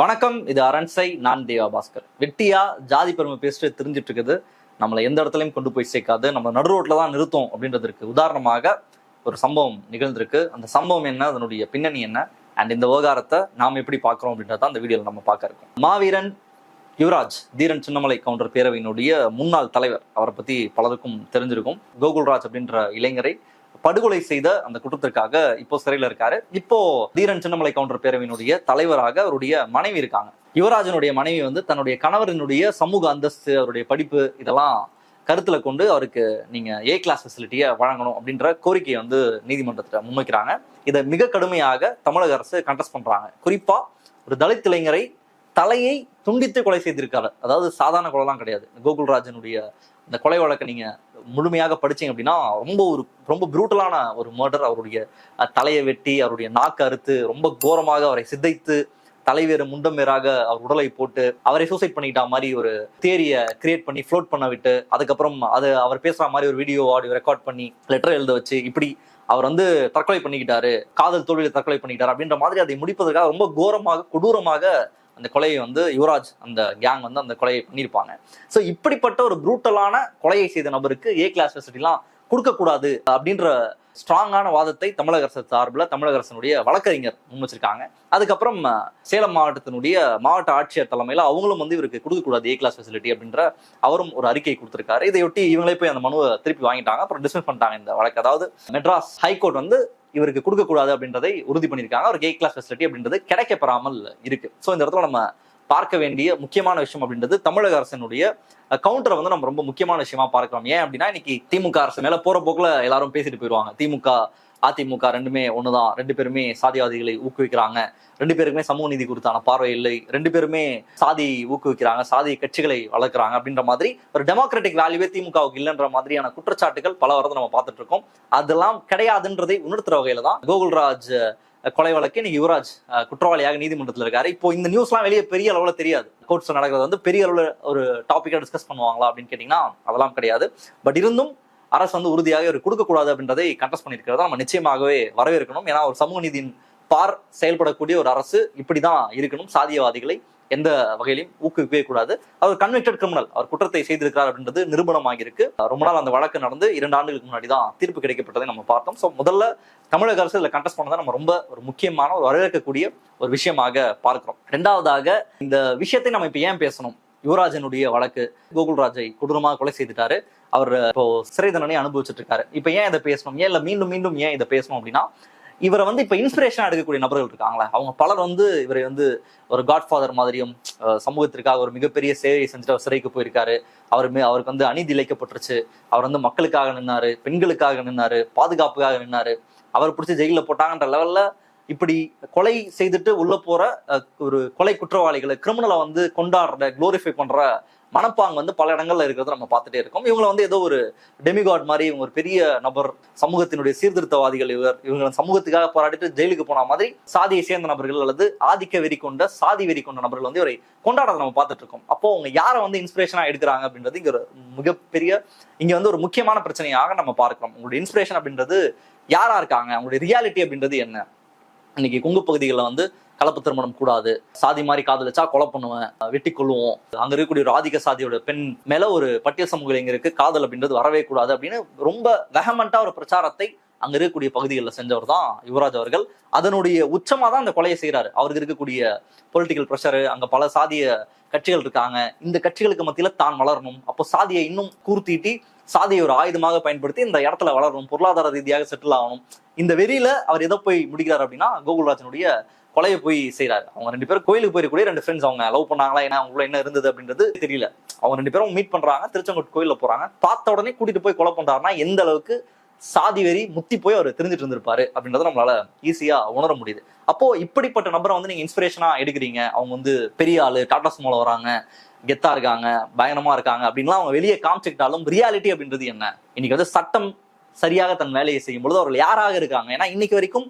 வணக்கம் இது அரண்சை நான் தேவா பாஸ்கர். வெட்டியா ஜாதி பெருமை பேசிட்டு தெரிஞ்சிட்டு இருக்குது நம்மளை எந்த இடத்துலையும் கொண்டு போய் சேர்க்காது. நம்ம நடு ரோட்ல தான் நிறுத்தோம் அப்படின்றதுக்கு உதாரணமாக ஒரு சம்பவம் நிகழ்ந்திருக்கு. அந்த சம்பவம் என்ன? அதனுடைய பின்னணி என்ன? அண்ட் இந்த விவகாரத்தை நாம் எப்படி பார்க்குறோம் அப்படின்றத அந்த வீடியோவில் நம்ம பார்க்க இருக்கோம். மாவீரன் யுவராஜ் தீரன் சின்னமலை கவுண்டர் பேரவையினுடைய முன்னாள் தலைவர். அவரை பத்தி பலருக்கும் தெரிஞ்சிருக்கும். கோகுல்ராஜ் அப்படின்ற இளைஞரை படுகொலை செய்த அந்த குற்றத்திற்காக இப்போ சிறையில் இருக்காரு. இப்போ தீரன் சின்னமலை கவுண்டர் பேரவையினுடைய தலைவராக அவருடைய மனைவி இருக்காங்க. யுவராஜனுடைய மனைவி வந்து தன்னுடைய கணவரினுடைய சமூக அந்தஸ்து அவருடைய படிப்பு இதெல்லாம் கருத்துல கொண்டு அவருக்கு நீங்க ஏ கிளாஸ் ஃபெசிலிட்டியை வழங்கணும் அப்படின்ற கோரிக்கையை வந்து நீதிமன்றத்தில் முன்வைக்கிறாங்க. இதை மிக கடுமையாக தமிழக அரசு கண்டஸ்ட் பண்றாங்க. குறிப்பா ஒரு தலித் இளைஞரை தலையை துண்டித்து கொலை செய்திருக்காரு. அதாவது சாதாரண கொலைலாம் கிடையாது. கோகுல்ராஜனுடைய இந்த கொலை வழக்கை நீங்க முழுமையாக படிச்சீங்க அப்படின்னா ரொம்ப ஒரு ரொம்ப ப்ரூட்டலான ஒரு மர்டர் அவருடைய தலையை வெட்டி அவருடைய நாக்கு அறுத்து ரொம்ப கோரமாக அவரை சிதைத்து தலைவேறு முண்டம் வேறாக அவர் உடலை போட்டு அவரை சூசைட் பண்ணிக்கிட்ட மாதிரி ஒரு தேரியை கிரியேட் பண்ணி ஃப்ளோட் பண்ண விட்டு அதுக்கப்புறம் அது அவர் பேசுற மாதிரி ஒரு வீடியோ ஆடியோ ரெக்கார்ட் பண்ணி லெட்டர் எழுத வச்சு இப்படி அவர் வந்து தற்கொலை பண்ணிக்கிட்டாரு காதல் தோல்வியில் தற்கொலை பண்ணிக்கிட்டாரு அப்படின்ற மாதிரி அதை முடிப்பதற்காக ரொம்ப கோரமாக கொடூரமாக அந்த கொலையை வந்து யுவராஜ் அந்த கேங் வந்து அந்த கொலையை பண்ணியிருப்பாங்க. ஸோ இப்படிப்பட்ட ஒரு ப்ரூட்டலான கொலையை செய்த நபருக்கு ஏ கிளாஸ் ஃபெசிலிட்டிலாம் கொடுக்கக்கூடாது அப்படின்ற ஸ்ட்ராங்கான வாதத்தை தமிழக அரசு சார்பில் தமிழக அரசனுடைய வழக்கறிஞர் முன் வச்சிருக்காங்க அதுக்கப்புறம் சேலம் மாவட்டத்தினுடைய மாவட்ட ஆட்சியர் தலைமையில் அவங்களும் வந்து இவருக்கு கொடுக்கக்கூடாது ஏ கிளாஸ் ஃபெசிலிட்டி அப்படின்ற அவரும் ஒரு அறிக்கை கொடுத்திருக்காரு. இதையொட்டி இவங்களே போய் அந்த மனுவை திருப்பி வாங்கிட்டாங்க. அப்புறம் டிஸ்மிஸ் பண்ணிட்டாங்க இந்த வழக்கு. அதாவது மெட்ராஸ் ஹைகோர்ட் வந்து இவருக்கு கொடுக்கக்கூடாது அப்படின்றதை உறுதி பண்ணியிருக்காங்க. அவருக்கு ஏ கிளாஸ் ஃபெசிலிட்டி அப்படின்றது கிடைக்கப்பெறாமல் இருக்கு. ஸோ இந்த இடத்துல நம்ம பார்க்க வேண்டிய முக்கியமான விஷயம் அப்படின்றது தமிழக அரசினுடைய கவுண்டரை வந்து நம்ம ரொம்ப முக்கியமான விஷயமா பார்க்கலாம் ஏன் அப்படின்னா இன்னைக்கு திமுக அரசு மேல போற போக்குல எல்லாரும் பேசிட்டு போயிடுவாங்க திமுக அதிமுக ரெண்டுமே ஒண்ணுதான். ரெண்டு பேருமே சாதிவாதிகளை ஊக்குவிக்கிறாங்க. ரெண்டு பேருக்குமே சமூக நீதி குறித்தான பார்வை இல்லை. ரெண்டு பேருமே சாதி ஊக்குவிக்கிறாங்க. சாதி கட்சிகளை வளர்க்குறாங்க அப்படின்ற மாதிரி ஒரு டெமோக்ராட்டிக் வேல்யூவே திமுகவுக்கு இல்லைன்ற மாதிரியான குற்றச்சாட்டுகள் பல வரதை நம்ம பார்த்துட்டு இருக்கோம் அதெல்லாம் கிடையாதுன்றதை உணர்த்துற வகையில தான் கோகுல்ராஜ் கொலை வழக்கு இன்னைக்கு யுவராஜ் குற்றவாளியாக நீதிமன்றத்தில் இருக்காரு. இப்போ இந்த நியூஸ்லாம் வெளியே பெரிய அளவுல தெரியாது. கோர்ட்ஸ் நடக்கிறது வந்து பெரிய அளவுல ஒரு டாபிக்கா டிஸ்கஸ் பண்ணுவாங்களா அப்படின்னு கேட்டீங்கன்னா அதெல்லாம் கிடையாது. பட் இருந்தும் அரசு வந்து உறுதியாக ஒரு கொடுக்கக்கூடாது அப்படின்றதை கண்டஸ்ட் பண்ணியிருக்கிறத நம்ம நிச்சயமாகவே வரவேற்கணும். ஏன்னா ஒரு சமூக நீதியின் பார் செயல்படக்கூடிய ஒரு அரசு இப்படிதான் இருக்கணும். சாதியவாதிகளை எந்த வகையிலும் ஊக்குவிக்கவே கூடாது. அவர் கன்விக்டட் கிரிமினல் அவர் குற்றத்தை செய்திருக்கிறார் அப்படின்றது நிரூபணமாகியிருக்கு. ரொம்ப நாள் அந்த வழக்கு நடந்து இரண்டு ஆண்டுகளுக்கு முன்னாடி தான் தீர்ப்பு கிடைக்கப்பட்டதை நம்ம பார்த்தோம். ஸோ முதல்ல தமிழக அரசு இதில் கண்டஸ்ட் பண்ணதை நம்ம ரொம்ப ஒரு முக்கியமான ஒரு வரவேற்கக்கூடிய ஒரு விஷயமாக பார்க்கிறோம். ரெண்டாவதாக இந்த விஷயத்தை நம்ம இப்போ ஏன் பேசணும்? யுவராஜனுடைய வழக்கு கோகுல்ராஜை கொடூரமாக கொலை செய்துட்டாரு. அவர் இப்போ சிறை தண்டனை அனுபவிச்சுட்டு இருக்காரு இப்போ ஏன் இதை பேசணும்? ஏன் இல்லை மீண்டும் மீண்டும் ஏன் இதை பேசணும் அப்படின்னா இவரை வந்து இப்போ இன்ஸ்பிரேஷனாக எடுக்கக்கூடிய நபர்கள் இருக்காங்களே. அவங்க பலர் வந்து இவரை வந்து ஒரு காட்ஃபாதர் மாதிரியும் சமூகத்திற்காக ஒரு மிகப்பெரிய சேவையை செஞ்சுட்டு அவர் சிறைக்கு போயிருக்காரு. அவர் அவருக்கு வந்து அநீதி இழைக்கப்பட்டுருச்சு. அவர் வந்து மக்களுக்காக நின்னாரு பெண்களுக்காக நின்னாரு பாதுகாப்புக்காக நின்னாரு. அவர் பிடிச்சி ஜெயிலில் போட்டாங்கன்ற லெவல்ல இப்படி கொலை செய்துட்டு உள்ள போற ஒரு கொலை குற்றவாளிகளை கிரிமினலை வந்து கொண்டாடுற குளோரிஃபை பண்ற மனப்பாங்க வந்து பல இடங்கள்ல இருக்கிறத நம்ம பார்த்துட்டே இருக்கோம். இவங்களை வந்து ஏதோ ஒரு டெமிகாட் மாதிரி இவங்க ஒரு பெரிய நபர் சமூகத்தினுடைய சீர்திருத்தவாதிகள் இவர் இவங்க சமூகத்துக்காக போராடிட்டு ஜெயிலுக்கு போன மாதிரி சாதியை சேர்ந்த நபர்கள் அல்லது ஆதிக்க வெறி கொண்ட சாதி வெறி கொண்ட நபர்கள் வந்து இவரை கொண்டாடுறத நம்ம பார்த்துட்டு இருக்கோம். அப்போ அவங்க யாரை வந்து இன்ஸ்பிரேஷனா எடுக்கிறாங்க அப்படின்றது இங்க ஒரு மிகப்பெரிய இங்க வந்து ஒரு முக்கியமான பிரச்சனையாக நம்ம பார்க்கிறோம். உங்களுடைய இன்ஸ்பிரேஷன் அப்படின்றது யாரா இருக்காங்க? அவங்களுடைய ரியாலிட்டி அப்படின்றது என்ன? இன்னைக்கு கொங்கு பகுதிகளில் வந்து கலப்பு திருமணம் கூடாது. சாதி மாதிரி காதலிச்சா கொலை பண்ணுவேன் வெட்டி கொள்ளுவோம் அங்க இருக்கக்கூடிய ஒரு ஆதிக்க சாதியோட பெண் மேல ஒரு பட்டியல் சமூக இளைஞருக்கு காதல் அப்படின்றது வரவே கூடாது அப்படின்னு ரொம்ப வெஹமெண்டா ஒரு பிரச்சாரத்தை அங்க இருக்கக்கூடிய பகுதிகளில் செஞ்சவர் தான் யுவராஜ் அவர்கள். அதனுடைய உச்சமா தான் அந்த கொலையை செய்யறாரு அவருக்கு இருக்கக்கூடிய பொலிட்டிக்கல் ப்ரெஷரு அங்க பல சாதிய கட்சிகள் இருக்காங்க. இந்த கட்சிகளுக்கு மத்தியில தான் வளரணும். அப்போ சாதியை இன்னும் கூர்த்திட்டு சாதியை ஒரு ஆயுதமாக பயன்படுத்தி இந்த இடத்துல வளரணும் பொருளாதார ரீதியாக செட்டில் ஆகணும். இந்த வெறியில அவர் எதை போய் முடிக்கிறார் அப்படின்னா கோகுல்ராஜனுடைய கொலையை போய் செய்றாரு. அவங்க ரெண்டு பேரும் கோயிலுக்கு போயிருக்கூடிய ரெண்டு ஃப்ரெண்ட்ஸ் அவங்க. லவ் பண்ணாங்களா ஏன்னா அவங்களும் என்ன இருந்தது அப்படின்றது தெரியல. அவங்க ரெண்டு பேரும் மீட் பண்றாங்க திருச்செங்கோட்டு கோயிலில் போறாங்க. பார்த்த உடனே கூட்டிட்டு போய் கொலை பண்றாருன்னா எந்த அளவுக்கு சாதி வெறி முத்தி போய் அவர் தெரிஞ்சுட்டு இருந்திருப்பாரு அப்படின்றத நம்மளால ஈஸியா உணர முடியுது. அப்போ இப்படிப்பட்ட நபரை வந்து நீங்க இன்ஸ்பிரேஷனா எடுக்கிறீங்க. அவங்க வந்து பெரிய ஆளு டாடா சுமோல வராங்க கெத்தா இருக்காங்க பயங்கரமா இருக்காங்க அப்படின்லாம் அவங்க வெளியே காமிச்சுக்கிட்டாலும் ரியாலிட்டி அப்படின்றது என்ன? இன்னைக்கு வந்து சட்டம் சரியாக தன் வேலையை செய்யும் பொழுது அவர்கள் யாராக இருக்காங்க? ஏன்னா இன்னைக்கு வரைக்கும்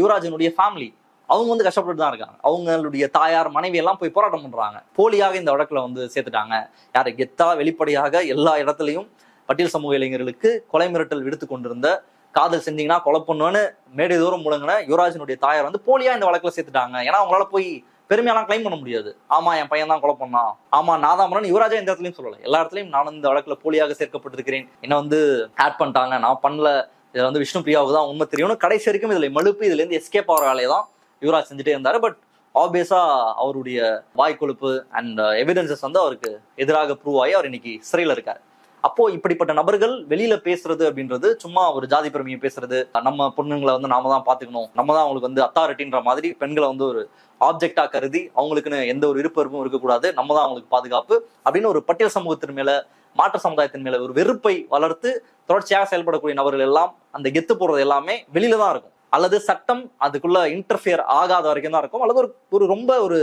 யுவராஜனுடைய ஃபேமிலி அவங்க வந்து கஷ்டப்பட்டு தான் இருக்காங்க. அவங்களுடைய தாயார் மனைவி எல்லாம் போய் போராட்டம் பண்றாங்க. போலியாக இந்த வழக்குல வந்து சேர்த்துட்டாங்க. யாரை கெத்தா வெளிப்படையாக எல்லா இடத்துலையும் பட்டியல் சமூக இளைஞர்களுக்கு கொலை மிரட்டல் விடுத்து கொண்டிருந்த காதல் செஞ்சீங்கன்னா கொலை பண்ணுவேன்னு மேடை தூரம் முழங்கின யுவராஜனுடைய தாயார் வந்து போலியா இந்த வழக்கில் சேர்த்துட்டாங்க. ஏன்னா அவங்களால போய் பெருமையெல்லாம் கிளைம் பண்ண முடியாது. ஆமா என் பையன் தான் கொலை பண்ணான். ஆமா நான் தான் யுவராஜா எந்த இடத்துலயும் சொல்லல. எல்லா இடத்துலயும் நான் இந்த வழக்கில் போலியாக சேர்க்கப்பட்டிருக்கிறேன். என்ன வந்து ஆட் பண்ணிட்டாங்க. நான் பண்ணல. இதுல வந்து விஷ்ணு பிரியாவுக்கு தான் உண்மை தெரியும்னு கடைசி வரைக்கும் இதுல மழுப்பு இதுல இருந்து எஸ்கேப் ஆகிற வேலையை தான் யுவராஜ் செஞ்சுட்டே இருந்தாரு. பட் ஆப்வியஸா அவருடைய வாய் கொழுப்பு அண்ட் எவிடன்சஸ் வந்து அவருக்கு எதிராக ப்ரூவ் ஆகி அவர் இன்னைக்கு சிறையில் இருக்காரு. அப்போ இப்படிப்பட்ட நபர்கள் வெளியில பேசுறது அப்படின்றது சும்மா ஒரு ஜாதி பெருமையை பேசுறது. நம்ம பொண்ணுங்களை வந்து நாம தான் பாத்துக்கணும் நம்ம தான் அவங்களுக்கு வந்து அத்தாரிட்டின்ற மாதிரி பெண்களை வந்து ஒரு ஆப்ஜெக்டா கருதி அவங்களுக்குன்னு எந்த ஒரு விருப்பமும் இருக்கக்கூடாது. நம்ம தான் அவங்களுக்கு பாதுகாப்பு அப்படின்னு ஒரு பட்டியல் சமூகத்தின் மேல மாற்று சமுதாயத்தின் மேல ஒரு வெறுப்பை வளர்த்து தொடர்ச்சியாக செயல்படக்கூடிய நபர்கள் எல்லாம் அந்த கெத்து போடுறது எல்லாமே வெளியில தான் இருக்கும். அல்லது சட்டம் அதுக்குள்ள இன்டர்ஃபியர் ஆகாத வரைக்கும் தான் இருக்கும். அல்லது ஒரு ஒரு ரொம்ப ஒரு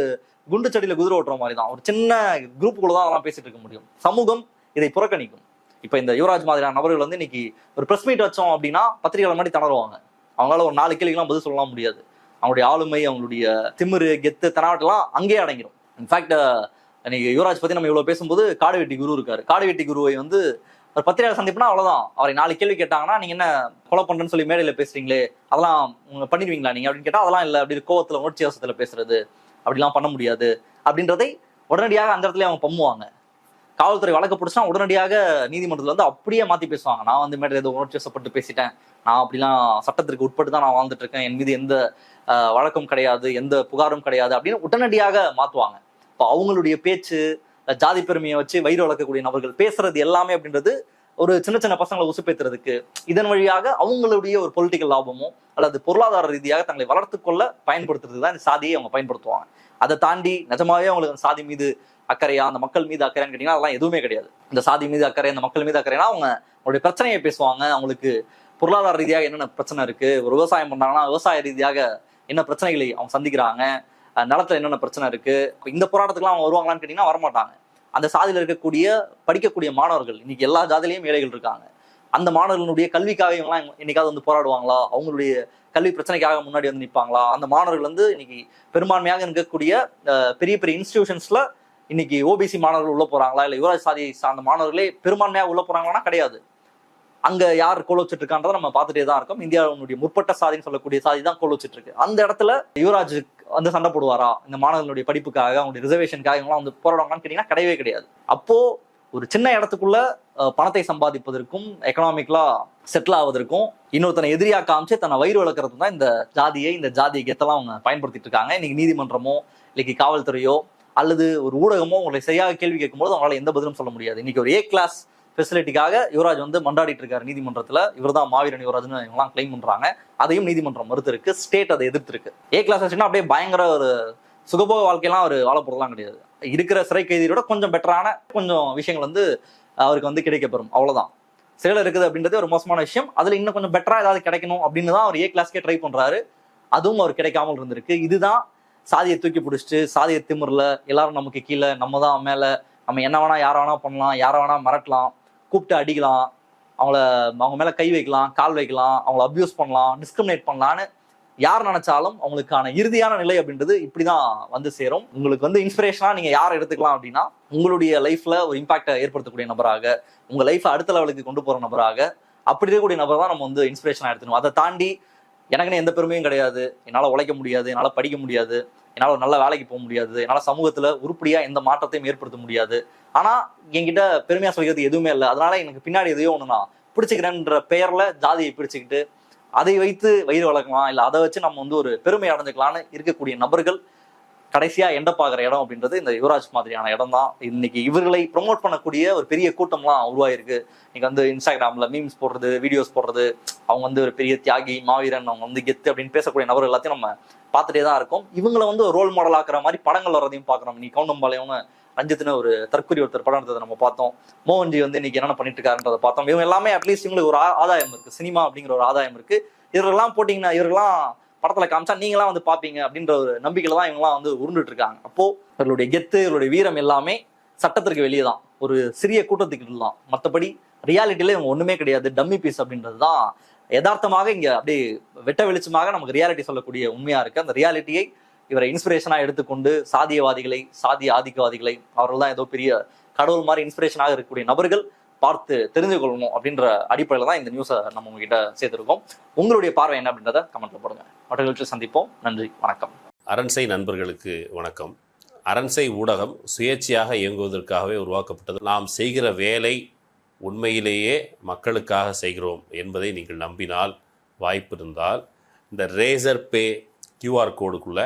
குண்டு செடியில குதிரை ஓட்டுற மாதிரி தான். ஒரு சின்ன குரூப்புக்குள்ள தான் அதெல்லாம் பேசிட்டு இருக்க முடியும். சமூகம் இதை புறக்கணிக்கும். இப்போ இந்த யுவராஜ் மாதிரியான நபர்கள் வந்து இன்னைக்கு ஒரு பிரஸ் மீட் வச்சோம் அப்படின்னா பத்திரிகையாளர் மாதிரி திணறுவாங்க. அவங்களால ஒரு நாலு கேள்விக்கெல்லாம் பதில் சொல்லலாம் முடியாது. அவங்களுடைய ஆளுமை அவங்களுடைய திமிரு கெத்து தனாவட்டெல்லாம் அங்கேயே அடங்கிடும் இன்ஃபேக்ட் இன்னைக்கு யுவராஜ் பத்தி நம்ம இவ்வளோ பேசும்போது காடுவெட்டி குரு இருக்காரு. காடுவெட்டி குருவை வந்து ஒரு பத்திரிகையாளர் சந்திப்புனா அவ்வளோதான் அவரை நாலு கேள்வி கேட்டாங்கன்னா நீங்கள் என்ன கொலை பண்ணுறேன்னு சொல்லி மேடையில் பேசுறீங்களே அதெல்லாம் பண்ணிடுவீங்களா நீங்கள் அப்படின்னு கேட்டால் அதெல்லாம் இல்லை அப்படி கோவத்தில் உணர்ச்சி அவசத்துல பேசுறது அப்படிலாம் பண்ண முடியாது. அப்படின்றதை உடனடியாக அந்த இடத்துல அவங்க பம்முவாங்க. காவல்துறை வழக்கு பிடிச்சா உடனடியாக நீதிமன்றத்துல வந்து அப்படியே மாத்தி பேசுவாங்க. நான் வந்து மேடம் ஏதோ உணர்ச்சி வசப்பட்டு பேசிட்டேன். நான் அப்படிலாம் சட்டத்திற்கு உட்பட்டு தான் நான் வாழ்ந்துட்டு இருக்கேன். என் மீது எந்த வழக்கம் கிடையாது எந்த புகாரும் கிடையாது அப்படின்னு உடனடியாக மாத்துவாங்க. இப்போ அவங்களுடைய பேச்சு ஜாதி பெருமையை வச்சு வயிறு வளர்க்கக்கூடிய நபர்கள் பேசுறது எல்லாமே அப்படின்றது ஒரு சின்ன சின்ன பசங்களை உசுப்பேத்துறதுக்கு இதன் வழியாக அவங்களுடைய ஒரு பொலிட்டிக்கல் லாபமோ அல்லது பொருளாதார ரீதியாக தங்களை வளர்த்து கொள்ள தான் இந்த சாதியை அவங்க பயன்படுத்துவாங்க. அதை தாண்டி நிஜமாவே அவங்களுக்கு அந்த சாதி மீது அக்கறையா அந்த மக்கள் மீது அக்கறையான்னு கேட்டீங்கன்னா அதெல்லாம் எதுவுமே கிடையாது. இந்த சாதி மீது அக்கறை அந்த மக்கள் மீது அக்கறைனா அவங்க அவங்களுடைய பிரச்சனையை பேசுவாங்க. அவங்களுக்கு பொருளாதார ரீதியாக என்னென்ன பிரச்சனை இருக்கு? ஒரு விவசாயம் பண்ணாங்கன்னா விவசாய ரீதியாக என்ன பிரச்சனைகளை அவங்க சந்திக்கிறாங்க? நிலத்துல என்னென்ன பிரச்சனை இருக்கு? இந்த போராட்டத்துக்குலாம் அவங்க வருவாங்களான்னு கேட்டீங்கன்னா வரமாட்டாங்க. அந்த சாதியில் இருக்கக்கூடிய படிக்கக்கூடிய மாணவர்கள் இன்னைக்கு எல்லா ஜாதிலையும் ஏழைகள் இருக்காங்க. அந்த மாணவர்களுடைய கல்விக்காக இவங்களாம் என்னைக்காவது வந்து போராடுவாங்களா? அவங்களுடைய கல்வி பிரச்சனைக்காக முன்னாடி வந்து நிற்பாங்களா அந்த மாணவர்கள் வந்து இன்னைக்கு பெரும்பான்மையாக இருக்கக்கூடிய பெரிய பெரிய இன்ஸ்டிடியூஷன்ஸ்ல இன்னைக்கு ஓபிசி மாணவர்கள் உள்ள போறாங்களா? இல்ல யுவராஜ் சாதி சார்ந்த மாணவர்களே பெரும்பான்மையாக உள்ள போறாங்களான்னா கிடையாது. அங்க யார் கோல் வச்சுட்டு இருக்கான்றதை நம்ம பார்த்துட்டே தான் இருக்கோம். இந்தியாவுடைய முற்பட்ட சாதின்னு சொல்லக்கூடிய சாதி தான் கோல் வச்சுட்டு இருக்கு அந்த இடத்துல யுவராஜ் வந்து சண்டை போடுவாரா? இந்த மாணவர்களுடைய படிப்புக்காக அவங்களுடைய ரிசர்வேஷனுக்காக இவங்களாம் வந்து போராடுவாங்கன்னு கேட்டீங்கன்னா கிடையவே கிடையாது. அப்போ ஒரு சின்ன இடத்துக்குள்ள பணத்தை சம்பாதிப்பதற்கும் எக்கனாமிக்கலா செட்டில் ஆவதற்கும் இன்னொருத்தனை எதிரியா காமிச்சு தன்னை வயிறு வளர்க்கறது தான் இந்த ஜாதியை இந்த ஜாதியை கெத்தெல்லாம் அவங்க பயன்படுத்திட்டு இருக்காங்க. இன்னைக்கு நீதிமன்றமோ இன்னைக்கு காவல்துறையோ அல்லது ஒரு ஊடகமோ உங்களை சரியாக கேள்வி கேட்கும்போது அவங்களால எந்த பதிலும் சொல்ல முடியாது. இன்னைக்கு ஒரு ஏ கிளாஸ் ஃபெசிலிட்டிக்காக யுவராஜ் வந்து மண்டாடிட்டு இருக்காரு நீதிமன்றத்துல. இவர்தான் மாவீரன் யுவராஜ்னு இவங்கலாம் கிளைம் பண்ணுறாங்க அதையும் நீதிமன்றம் மறுத்திருக்கு. ஸ்டேட் அதை எதிர்த்திருக்கு. ஏ கிளாஸ் வச்சுன்னா அப்படியே பயங்கர ஒரு சுகபோக வாழ்க்கையெல்லாம் அவர் வாழ கிடையாது. இருக்கிற சிறை கைதியோட கொஞ்சம் பெட்டரான கொஞ்சம் விஷயங்கள் வந்து அவருக்கு வந்து கிடைக்கப்பெறும். அவ்வளவுதான். சிறையில் இருக்குது அப்படின்றது ஒரு மோசமான விஷயம். அதுல இன்னும் கொஞ்சம் பெட்டரா ஏதாவது கிடைக்கணும் அப்படின்னு தான் அவர் ஏ கிளாஸ்க்கே ட்ரை பண்றாரு. அதுவும் அவர் கிடைக்காமல் இருந்திருக்கு. இதுதான் சாதியை தூக்கி பிடிச்சிட்டு சாதிய திமுறல எல்லாரும் நமக்கு கீழே நம்ம தான் மேல நம்ம என்ன வேணா யார வேணா பண்ணலாம் யார வேணா மிரட்டலாம் கூப்பிட்டு அடிக்கலாம் அவங்கள அவங்க மேல கை வைக்கலாம் கால் வைக்கலாம் அவங்கள அபியூஸ் பண்ணலாம் டிஸ்கிரிமினேட் பண்ணலான்னு யார் நினைச்சாலும் அவங்களுக்கான இறுதியான நிலை அப்படின்றது இப்படிதான் வந்து சேரும். உங்களுக்கு வந்து இன்ஸ்பிரேஷனா நீங்க யார் எடுத்துக்கலாம் அப்படின்னா உங்களுடைய லைஃப்ல ஒரு இம்பாக்டை ஏற்படுத்தக்கூடிய நபராக உங்க லைஃப் அடுத்த லெவலுக்கு கொண்டு போற நபராக அப்படி இருக்கக்கூடிய நபர் தான் நம்ம வந்து இன்ஸ்பிரேஷனா எடுத்துக்கணும். அதை தாண்டி எனக்குன்னு எந்த பெருமையும் கிடையாது. என்னால உழைக்க முடியாது என்னால படிக்க முடியாது என்னால ஒரு நல்ல வேலைக்கு போக முடியாது என்னால சமூகத்துல உருப்படியா எந்த மாற்றத்தையும் ஏற்படுத்த முடியாது. ஆனா என்கிட்ட பெருமையா சொல்கிறது எதுவுமே இல்லை. அதனால எனக்கு பின்னாடி எதையோ ஒண்ணு நான் பிடிச்சிக்கிறேன்ற பெயர்ல ஜாதியை பிடிச்சுக்கிட்டு அதை வைத்து வயிறு வளர்க்கலாம் இல்லை அதை வச்சு நம்ம வந்து ஒரு பெருமை அடைஞ்சுக்கலாம்னு இருக்கக்கூடிய நபர்கள் கடைசியா எண்ட பார்க்குற இடம் அப்படின்றது இந்த யுவராஜ் மாதிரியான இடம் தான் இன்னைக்கு இவர்களை ப்ரொமோட் பண்ணக்கூடிய ஒரு பெரிய கூட்டம்லாம் உருவாயிருக்கு. இன்னைக்கு வந்து இன்ஸ்டாகிராம்ல மீம்ஸ் போடுறது வீடியோஸ் போடுறது அவங்க வந்து ஒரு பெரிய தியாகி மாவீரன் அவங்க வந்து கெத்து அப்படின்னு பேசக்கூடிய நபர்கள் எல்லாத்தையும் நம்ம பார்த்துட்டே தான் இருக்கோம். இவங்களை வந்து ஒரு ரோல் மாடல் ஆக்குற மாதிரி படங்கள் வர்றதையும் பார்க்குறோம். நீ கவுண்டம்பாளையம்னு ரஞ்சித்னு ஒரு தற்கொலை ஒருத்தர் படம் எடுத்ததை நம்ம பார்த்தோம். மோகன்ஜி வந்து இன்னைக்கு என்னென்ன பண்ணிட்டு இருக்காருன்றதை பார்த்தோம். இவங்க எல்லாமே அட்லீஸ்ட் இவங்களுக்கு ஒரு ஆதாயம் இருக்கு. சினிமா அப்படிங்கிற ஒரு ஆதாயம் இருக்கு. இவர்கள்லாம் போட்டிங்கன்னா இவர்கள்லாம் படத்துல காமிச்சா நீங்களாம் வந்து பாப்பீங்க அப்படின்ற ஒரு நம்பிக்கையில தான் இவங்கலாம் வந்து உருண்டுட்டு இருக்காங்க அப்போ இவர்களுடைய கெத்து இவர்களுடைய வீரம் எல்லாமே சட்டத்திற்கு வெளியே தான் ஒரு சிறிய கூட்டத்துக்கு தான். மற்றபடி ரியாலிட்டியில இவங்க ஒண்ணுமே கிடையாது. டம்மி பீஸ் அப்படின்றது தான். யதார்த்தமாக இங்க அப்படியே வெட்ட வெளிச்சமாக நமக்கு ரியாலிட்டி சொல்லக்கூடிய உண்மையா இருக்கு. அந்த ரியாலிட்டியை இவரை இன்ஸ்பிரேஷனாக எடுத்துக்கொண்டு சாதியவாதிகளை சாதிய ஆதிக்கவாதிகளை அவர்கள் தான் ஏதோ பெரிய கடவுள் மாதிரி இன்ஸ்பிரேஷனாக இருக்கக்கூடிய நபர்கள் பார்த்து தெரிஞ்சு கொள்ளணும் அப்படின்ற அடிப்படையில் தான் இந்த நியூஸை நம்ம உங்ககிட்ட சேர்த்துருக்கோம். உங்களுடைய பார்வை என்ன அப்படின்றத கமெண்ட்ல போடுங்க. மற்ற சந்திப்போம். நன்றி. வணக்கம். அரண்சை நண்பர்களுக்கு வணக்கம். அரண்சை ஊடகம் சுயேட்சையாக இயங்குவதற்காகவே உருவாக்கப்பட்டது. நாம் செய்கிற வேலை உண்மையிலேயே மக்களுக்காக செய்கிறோம் என்பதை நீங்கள் நம்பினால் வாய்ப்பு இருந்தால் இந்த ரேசர் பே கியூஆர் கோடுக்குள்ளே